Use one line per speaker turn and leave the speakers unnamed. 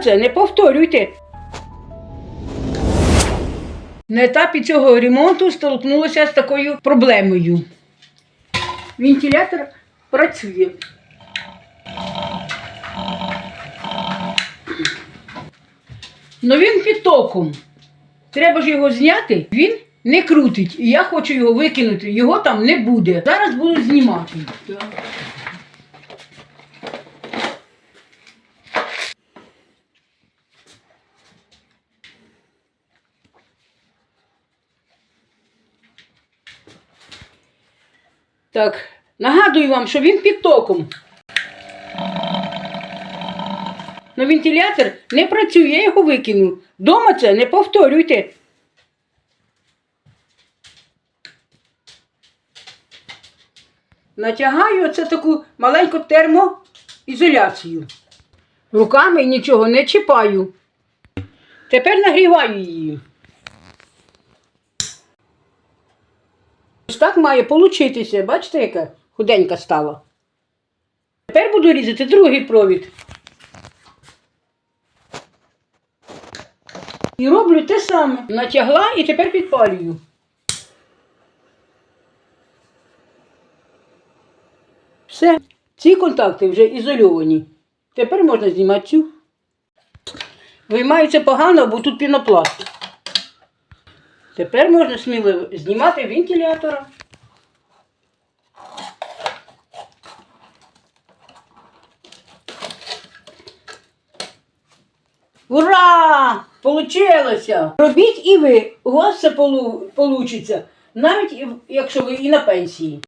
це не повторюйте. На етапі цього ремонту столкнулася з такою проблемою. Вентилятор працює. Но він під током. Треба ж його зняти. Він не крутить. І я хочу його викинути. Його там не буде. Зараз буду знімати. Так, нагадую вам, що він під током. Но вентилятор не працює, я його викину. Дома це не повторюйте. Натягаю оце таку маленьку термоізоляцію. Руками нічого не чіпаю. Тепер нагріваю її. Так має получитися. Бачите, яка худенька стала. Тепер буду різати другий провід. І роблю те саме. Натягла і тепер підпалюю. Все. Ці контакти вже ізольовані. Тепер можна знімати цю. Виймаються погано, бо тут пінопласт. Тепер можна сміливо знімати вентилятора. Ура! Получилося! Робіть і ви, у вас вийде, получиться, навіть якщо ви і на пенсії.